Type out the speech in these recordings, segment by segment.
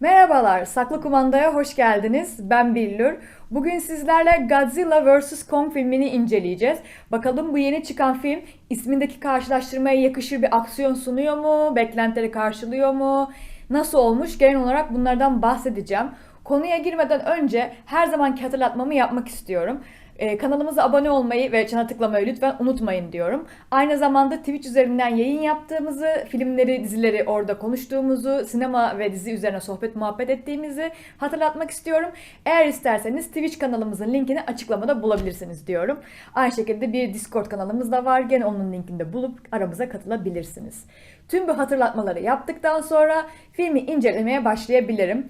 Merhabalar, Saklı Kumanda'ya hoş geldiniz. Ben Billur. Bugün sizlerle Godzilla vs. Kong filmini inceleyeceğiz. Bakalım bu yeni çıkan film ismindeki karşılaştırmaya yakışır bir aksiyon sunuyor mu? Beklentileri karşılıyor mu? Nasıl olmuş? Genel olarak bunlardan bahsedeceğim. Konuya girmeden önce her zamanki hatırlatmamı yapmak istiyorum. Ee, kanalımıza abone olmayı ve çana tıklamayı lütfen unutmayın diyorum. Aynı zamanda Twitch üzerinden yayın yaptığımızı, filmleri, dizileri orada konuştuğumuzu, sinema ve dizi üzerine sohbet muhabbet ettiğimizi hatırlatmak istiyorum. Eğer isterseniz Twitch kanalımızın linkini açıklamada bulabilirsiniz diyorum. Aynı şekilde bir Discord kanalımız da var. Gene onun linkini de bulup aramıza katılabilirsiniz. Tüm bu hatırlatmaları yaptıktan sonra filmi incelemeye başlayabilirim.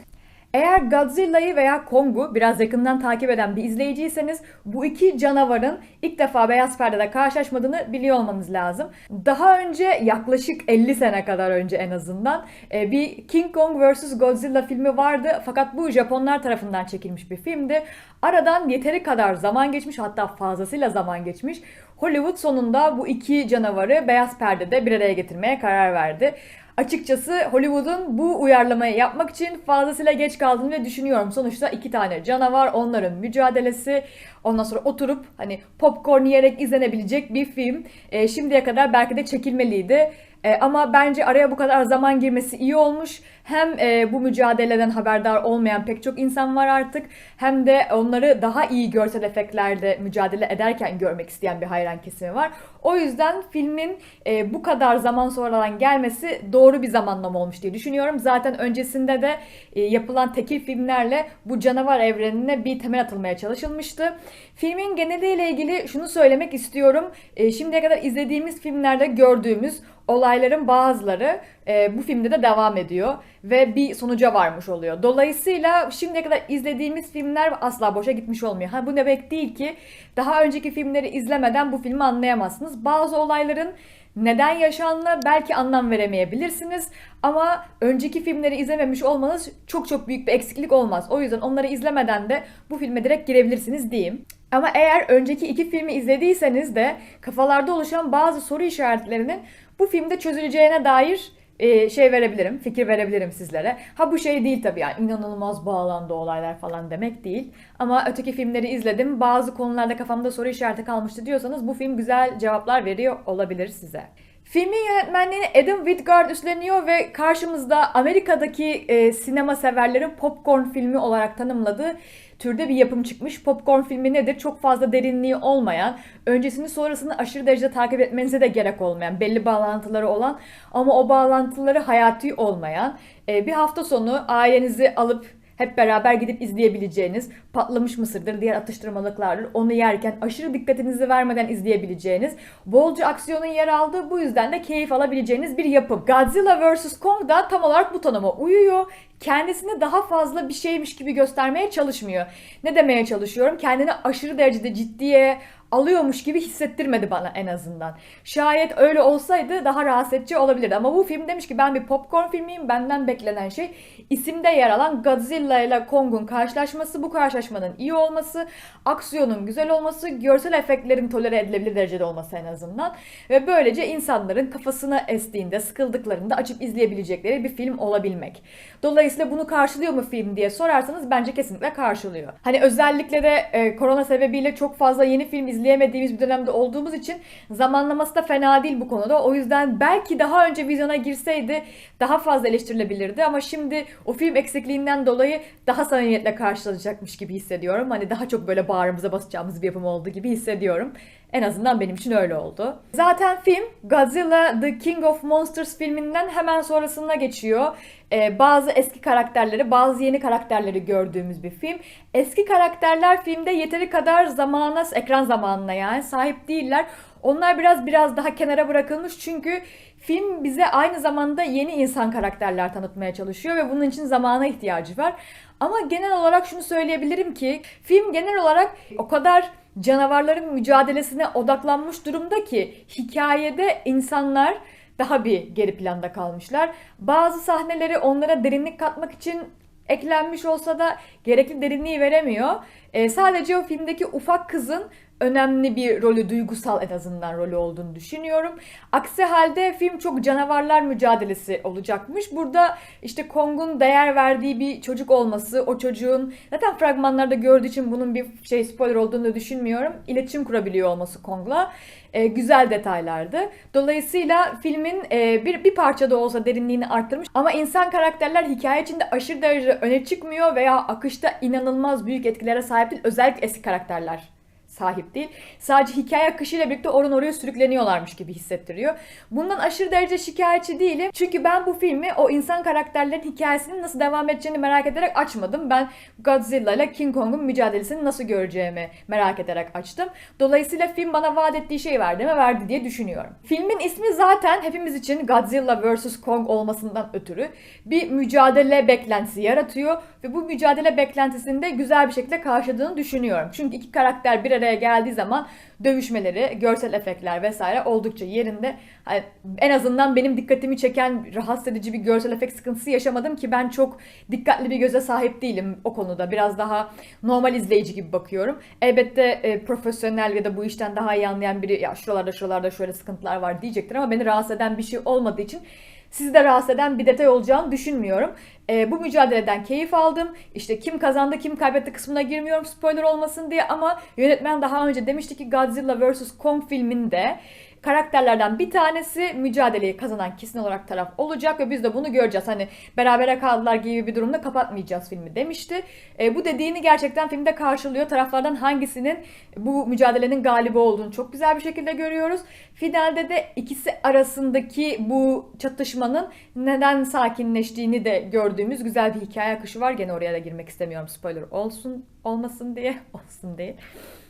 Eğer Godzilla'yı veya Kong'u biraz yakından takip eden bir izleyiciyseniz bu iki canavarın ilk defa beyaz perdede karşılaşmadığını biliyor olmanız lazım. Daha önce yaklaşık 50 sene kadar önce en azından e, bir King Kong vs Godzilla filmi vardı fakat bu Japonlar tarafından çekilmiş bir filmdi. Aradan yeteri kadar zaman geçmiş hatta fazlasıyla zaman geçmiş. Hollywood sonunda bu iki canavarı beyaz perdede bir araya getirmeye karar verdi. Açıkçası Hollywood'un bu uyarlamayı yapmak için fazlasıyla geç kaldığını ve düşünüyorum. Sonuçta iki tane canavar, onların mücadelesi, ondan sonra oturup hani popcorn yiyerek izlenebilecek bir film. E, şimdiye kadar belki de çekilmeliydi. E, ama bence araya bu kadar zaman girmesi iyi olmuş. Hem e, bu mücadeleden haberdar olmayan pek çok insan var artık. Hem de onları daha iyi görsel efektlerde mücadele ederken görmek isteyen bir hayran kesimi var. O yüzden filmin e, bu kadar zaman sonradan gelmesi doğru bir zamanlama olmuş diye düşünüyorum. Zaten öncesinde de e, yapılan tekil filmlerle bu canavar evrenine bir temel atılmaya çalışılmıştı. Filmin geneliyle ilgili şunu söylemek istiyorum. E, şimdiye kadar izlediğimiz filmlerde gördüğümüz olayların bazıları e, bu filmde de devam ediyor ve bir sonuca varmış oluyor. Dolayısıyla şimdiye kadar izlediğimiz filmler asla boşa gitmiş olmuyor. Ha bu demek değil ki daha önceki filmleri izlemeden bu filmi anlayamazsınız. Bazı olayların neden yaşandığına belki anlam veremeyebilirsiniz ama önceki filmleri izlememiş olmanız çok çok büyük bir eksiklik olmaz. O yüzden onları izlemeden de bu filme direkt girebilirsiniz diyeyim. Ama eğer önceki iki filmi izlediyseniz de kafalarda oluşan bazı soru işaretlerinin bu filmde çözüleceğine dair e, şey verebilirim, fikir verebilirim sizlere. Ha bu şey değil tabii yani inanılmaz bağlandı olaylar falan demek değil. Ama öteki filmleri izledim. Bazı konularda kafamda soru işareti kalmıştı diyorsanız bu film güzel cevaplar veriyor olabilir size. Filmin yönetmenliğini Adam Wingard üstleniyor ve karşımızda Amerika'daki e, sinema severlerin popcorn filmi olarak tanımladığı türde bir yapım çıkmış. Popcorn filmi nedir? Çok fazla derinliği olmayan, öncesini sonrasını aşırı derecede takip etmenize de gerek olmayan, belli bağlantıları olan ama o bağlantıları hayati olmayan, e, bir hafta sonu ailenizi alıp hep beraber gidip izleyebileceğiniz, patlamış mısırdır, diğer atıştırmalıklardır, onu yerken aşırı dikkatinizi vermeden izleyebileceğiniz, bolca aksiyonun yer aldığı bu yüzden de keyif alabileceğiniz bir yapım. Godzilla vs. Kong da tam olarak bu tanıma uyuyor. Kendisini daha fazla bir şeymiş gibi göstermeye çalışmıyor. Ne demeye çalışıyorum? Kendini aşırı derecede ciddiye, alıyormuş gibi hissettirmedi bana en azından. Şayet öyle olsaydı daha rahatsız edici olabilirdi. Ama bu film demiş ki ben bir popcorn filmiyim. Benden beklenen şey isimde yer alan Godzilla ile Kong'un karşılaşması. Bu karşılaşmanın iyi olması, aksiyonun güzel olması, görsel efektlerin tolere edilebilir derecede olması en azından. Ve böylece insanların kafasına estiğinde, sıkıldıklarında açıp izleyebilecekleri bir film olabilmek. Dolayısıyla bunu karşılıyor mu film diye sorarsanız bence kesinlikle karşılıyor. Hani özellikle de e, korona sebebiyle çok fazla yeni film izleyemediğimiz bir dönemde olduğumuz için zamanlaması da fena değil bu konuda. O yüzden belki daha önce vizyona girseydi daha fazla eleştirilebilirdi ama şimdi o film eksikliğinden dolayı daha samimiyetle karşılanacakmış gibi hissediyorum. Hani daha çok böyle bağrımıza basacağımız bir yapım olduğu gibi hissediyorum. En azından benim için öyle oldu. Zaten film Godzilla The King of Monsters filminden hemen sonrasına geçiyor. Ee, bazı eski karakterleri, bazı yeni karakterleri gördüğümüz bir film. Eski karakterler filmde yeteri kadar zamana, ekran zamanına yani sahip değiller. Onlar biraz biraz daha kenara bırakılmış çünkü film bize aynı zamanda yeni insan karakterler tanıtmaya çalışıyor ve bunun için zamana ihtiyacı var. Ama genel olarak şunu söyleyebilirim ki film genel olarak o kadar canavarların mücadelesine odaklanmış durumda ki hikayede insanlar daha bir geri planda kalmışlar. Bazı sahneleri onlara derinlik katmak için eklenmiş olsa da gerekli derinliği veremiyor. E, sadece o filmdeki ufak kızın önemli bir rolü, duygusal en azından rolü olduğunu düşünüyorum. Aksi halde film çok canavarlar mücadelesi olacakmış. Burada işte Kong'un değer verdiği bir çocuk olması, o çocuğun zaten fragmanlarda gördüğü için bunun bir şey spoiler olduğunu da düşünmüyorum. İletişim kurabiliyor olması Kong'la e, güzel detaylardı. Dolayısıyla filmin e, bir, bir parça da olsa derinliğini arttırmış ama insan karakterler hikaye içinde aşırı derecede öne çıkmıyor veya akışta inanılmaz büyük etkilere sahip değil. Özellikle eski karakterler sahip değil. Sadece hikaye akışıyla birlikte oradan oraya sürükleniyorlarmış gibi hissettiriyor. Bundan aşırı derece şikayetçi değilim. Çünkü ben bu filmi o insan karakterlerin hikayesinin nasıl devam edeceğini merak ederek açmadım. Ben Godzilla ile King Kong'un mücadelesini nasıl göreceğimi merak ederek açtım. Dolayısıyla film bana vaat ettiği şeyi verdi mi? Verdi diye düşünüyorum. Filmin ismi zaten hepimiz için Godzilla vs. Kong olmasından ötürü bir mücadele beklentisi yaratıyor ve bu mücadele beklentisini de güzel bir şekilde karşıladığını düşünüyorum. Çünkü iki karakter bir araya geldiği zaman dövüşmeleri, görsel efektler vesaire oldukça yerinde. Hani en azından benim dikkatimi çeken rahatsız edici bir görsel efekt sıkıntısı yaşamadım ki ben çok dikkatli bir göze sahip değilim o konuda. Biraz daha normal izleyici gibi bakıyorum. Elbette e, profesyonel ya da bu işten daha iyi anlayan biri ya şuralarda şuralarda şöyle sıkıntılar var diyecektir ama beni rahatsız eden bir şey olmadığı için sizi de rahatsız eden bir detay olacağını düşünmüyorum. E, bu mücadeleden keyif aldım. İşte kim kazandı kim kaybetti kısmına girmiyorum spoiler olmasın diye ama yönetmen daha önce demişti ki Godzilla vs. Kong filminde karakterlerden bir tanesi mücadeleyi kazanan kesin olarak taraf olacak ve biz de bunu göreceğiz. Hani berabere kaldılar gibi bir durumda kapatmayacağız filmi demişti. E, bu dediğini gerçekten filmde karşılıyor. Taraflardan hangisinin bu mücadelenin galibi olduğunu çok güzel bir şekilde görüyoruz. Finalde de ikisi arasındaki bu çatışmanın neden sakinleştiğini de gördüğümüz güzel bir hikaye akışı var. Gene oraya da girmek istemiyorum spoiler olsun olmasın diye olsun diye.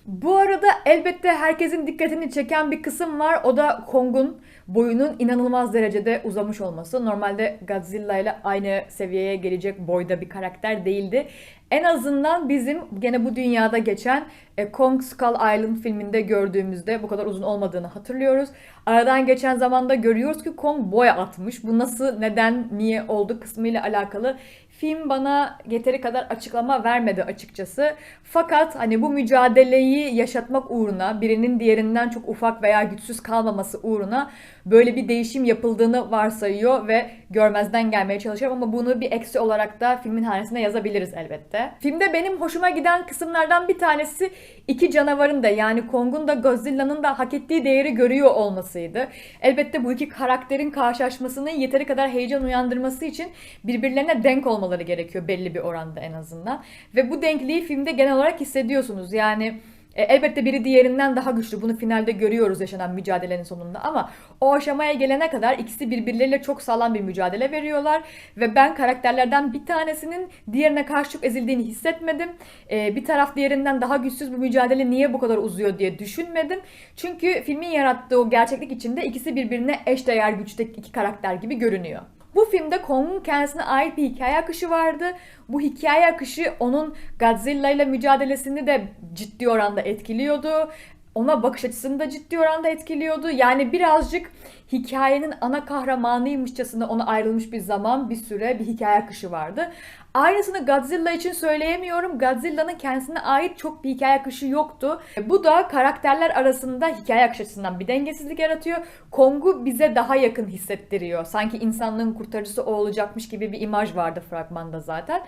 Bu arada elbette herkesin dikkatini çeken bir kısım var. O da Kong'un boyunun inanılmaz derecede uzamış olması. Normalde Godzilla ile aynı seviyeye gelecek boyda bir karakter değildi. En azından bizim gene bu dünyada geçen e, Kong Skull Island filminde gördüğümüzde bu kadar uzun olmadığını hatırlıyoruz. Aradan geçen zamanda görüyoruz ki Kong boy atmış. Bu nasıl, neden, niye oldu kısmıyla alakalı film bana yeteri kadar açıklama vermedi açıkçası. Fakat hani bu mücadeleyi yaşatmak uğruna birinin diğerinden çok ufak veya güçsüz kalmaması uğruna böyle bir değişim yapıldığını varsayıyor ve görmezden gelmeye çalışıyor ama bunu bir eksi olarak da filmin hanesine yazabiliriz elbette. Filmde benim hoşuma giden kısımlardan bir tanesi iki canavarın da yani Kong'un da Godzilla'nın da hak ettiği değeri görüyor olmasıydı. Elbette bu iki karakterin karşılaşmasının yeteri kadar heyecan uyandırması için birbirlerine denk olmaları gerekiyor belli bir oranda en azından. Ve bu denkliği filmde genel olarak hissediyorsunuz. Yani e, elbette biri diğerinden daha güçlü. Bunu finalde görüyoruz yaşanan mücadelenin sonunda ama o aşamaya gelene kadar ikisi birbirleriyle çok sağlam bir mücadele veriyorlar ve ben karakterlerden bir tanesinin diğerine karşı çok ezildiğini hissetmedim. E, bir taraf diğerinden daha güçsüz bu mücadele niye bu kadar uzuyor diye düşünmedim. Çünkü filmin yarattığı o gerçeklik içinde ikisi birbirine eşdeğer güçte iki karakter gibi görünüyor. Bu filmde Kong'un kendisine ait bir hikaye akışı vardı. Bu hikaye akışı onun Godzilla ile mücadelesini de ciddi oranda etkiliyordu. Ona bakış açısını da ciddi oranda etkiliyordu. Yani birazcık hikayenin ana kahramanıymışçasına ona ayrılmış bir zaman, bir süre bir hikaye akışı vardı. Aynısını Godzilla için söyleyemiyorum. Godzilla'nın kendisine ait çok bir hikaye akışı yoktu. Bu da karakterler arasında hikaye akışı açısından bir dengesizlik yaratıyor. Kong'u bize daha yakın hissettiriyor. Sanki insanlığın kurtarıcısı o olacakmış gibi bir imaj vardı fragmanda zaten.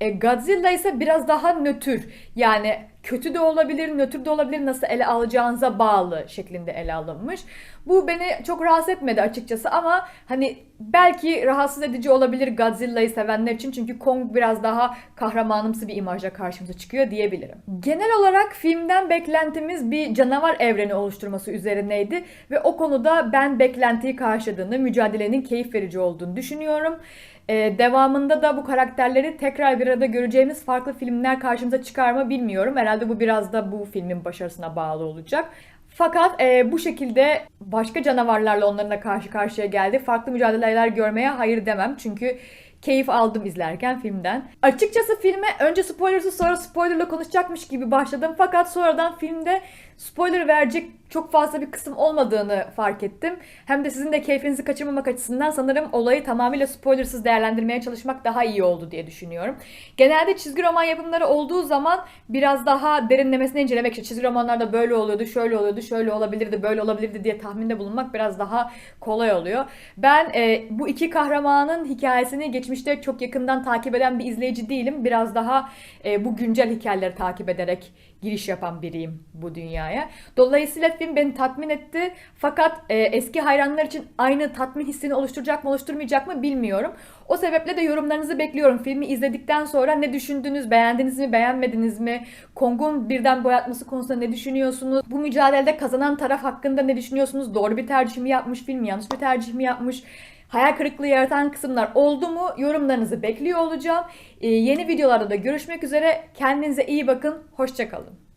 E, Godzilla ise biraz daha nötr. Yani kötü de olabilir, nötr de olabilir nasıl ele alacağınıza bağlı şeklinde ele alınmış. Bu beni çok rahatsız etmedi açıkçası ama hani belki rahatsız edici olabilir Godzilla'yı sevenler için çünkü Kong biraz daha kahramanımsı bir imajla karşımıza çıkıyor diyebilirim. Genel olarak filmden beklentimiz bir canavar evreni oluşturması üzerineydi ve o konuda ben beklentiyi karşıladığını, mücadelenin keyif verici olduğunu düşünüyorum. Ee, devamında da bu karakterleri tekrar bir arada göreceğimiz farklı filmler karşımıza çıkar mı bilmiyorum. Herhalde bu biraz da bu filmin başarısına bağlı olacak. Fakat e, bu şekilde başka canavarlarla onlarla karşı karşıya geldi. Farklı mücadeleler görmeye hayır demem. Çünkü keyif aldım izlerken filmden. Açıkçası filme önce spoilersız sonra spoilerla konuşacakmış gibi başladım. Fakat sonradan filmde spoiler verecek çok fazla bir kısım olmadığını fark ettim. Hem de sizin de keyfinizi kaçırmamak açısından sanırım olayı tamamıyla spoilersız değerlendirmeye çalışmak daha iyi oldu diye düşünüyorum. Genelde çizgi roman yapımları olduğu zaman biraz daha derinlemesine incelemek için çizgi romanlarda böyle oluyordu, şöyle oluyordu, şöyle olabilirdi, böyle olabilirdi diye tahminde bulunmak biraz daha kolay oluyor. Ben e, bu iki kahramanın hikayesini geçmişte çok yakından takip eden bir izleyici değilim. Biraz daha e, bu güncel hikayeleri takip ederek giriş yapan biriyim bu dünyaya. Dolayısıyla film beni tatmin etti. Fakat e, eski hayranlar için aynı tatmin hissini oluşturacak mı oluşturmayacak mı bilmiyorum. O sebeple de yorumlarınızı bekliyorum. Filmi izledikten sonra ne düşündünüz? Beğendiniz mi? Beğenmediniz mi? Kong'un birden boyatması konusunda ne düşünüyorsunuz? Bu mücadelede kazanan taraf hakkında ne düşünüyorsunuz? Doğru bir tercih mi yapmış film? Yanlış bir tercih mi yapmış? Hayal kırıklığı yaratan kısımlar oldu mu? Yorumlarınızı bekliyor olacağım. Ee, yeni videolarda da görüşmek üzere. Kendinize iyi bakın. Hoşçakalın.